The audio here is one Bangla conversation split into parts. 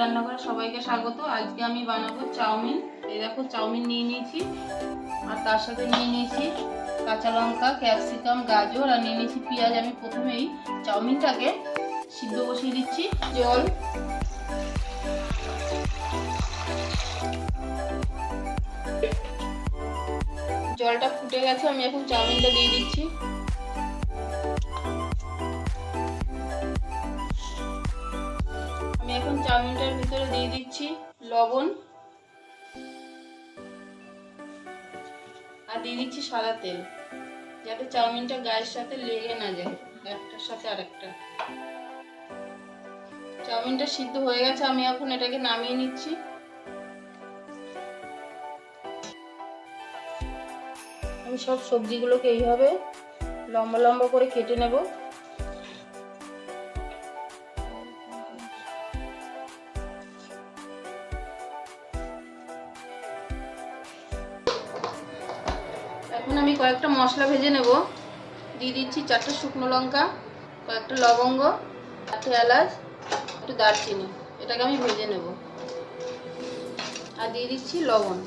রান্নাঘরে সবাইকে স্বাগত। আজকে আমি বানাবো চাউমিন। এই দেখো, চাউমিন নিয়ে নিয়েছি, আর তার সাথে নিয়ে নিয়েছি কাঁচা লঙ্কা, ক্যাপসিকাম, গাজর, আর নিয়ে নিয়েছি পেঁয়াজ। আমি প্রথমেই চাউমিনটাকে সিদ্ধ বসিয়ে দিচ্ছি, জল। জলটা ফুটে গেছে, আমি এখন চাউমিনটা দিয়ে দিচ্ছি। এখন চাউমিনটার ভিতরে দিয়ে দিচ্ছি লবণ। আর দিয়ে দিচ্ছি সাদা তেল, যাতে চাউমিনটা গায়ের সাথে লেগে না যায়, একটার সাথে আরেকটা। চাউমিনটা সিদ্ধ হয়ে গেছে, আমি এখন এটাকে নামিয়ে নিচ্ছি। আমি সব সবজিগুলোকে এইভাবে লম্বা লম্বা করে কেটে নেব। আমি কয়েকটা মশলা ভেজে নেব। দিয়ে দিচ্ছি চারটে শুকনো লঙ্কা, কয়েকটা লবঙ্গ, চারটে এলাচ, একটু দারচিনি। এটাকে আমি ভেজে নেব। আর দিয়ে দিচ্ছি লবণ।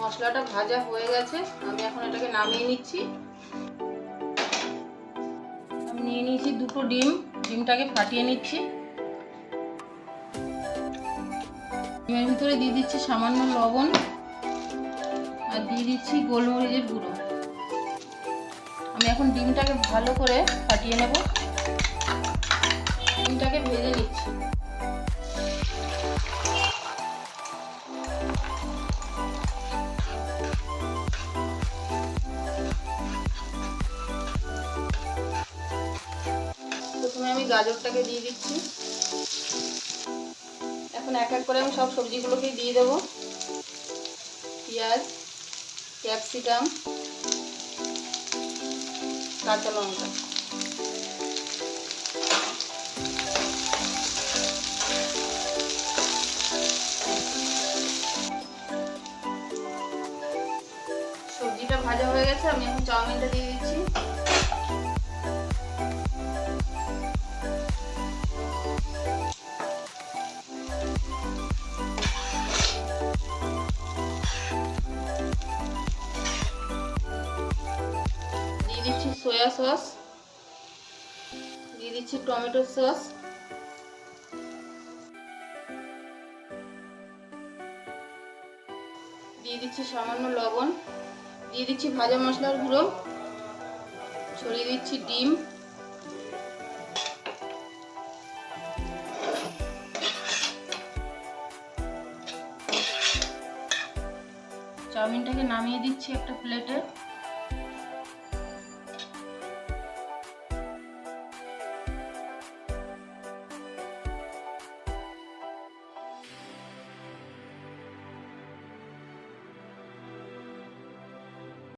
মশলাটা ভাজা হয়ে গেছে, আমি এখন এটাকে নামিয়ে নিচ্ছি। আমি নিয়ে নিয়েছি দুটো ডিম, ডিমটাকে ফাটিয়ে নিচ্ছি। ডিমের ভিতরে দিয়ে দিচ্ছি সামান্য লবণ আর দিয়ে দিচ্ছি গোলমরিচের গুঁড়ো। আমি এখন ডিমটাকে ভালো করে ফাটিয়ে নেব। ডিমটাকে ভেজে নিচ্ছি। প্রথমে আমি গাজরটাকে দিয়ে দিচ্ছি। এখন এক এক করে আমি সব সবজিগুলোকেই দিয়ে দেবো। পেঁয়াজ, ক্যাপসিকাম, কাঁচা লঙ্কা। সবজিটা ভাজা হয়ে গেছে, আমি এখন চাউমিনটা দিয়ে দিচ্ছি। দিচ্ছি সয়া সস দিয়ে দিচ্ছি টমেটো সস দিয়ে দিচ্ছি সামান্য লবণ। দিয়ে দিচ্ছি ভাজা মশলার গুঁড়ো। ছড়িয়ে দিচ্ছি ডিম। চাউমিনটাকে নামিয়ে দিচ্ছি একটা প্লেটে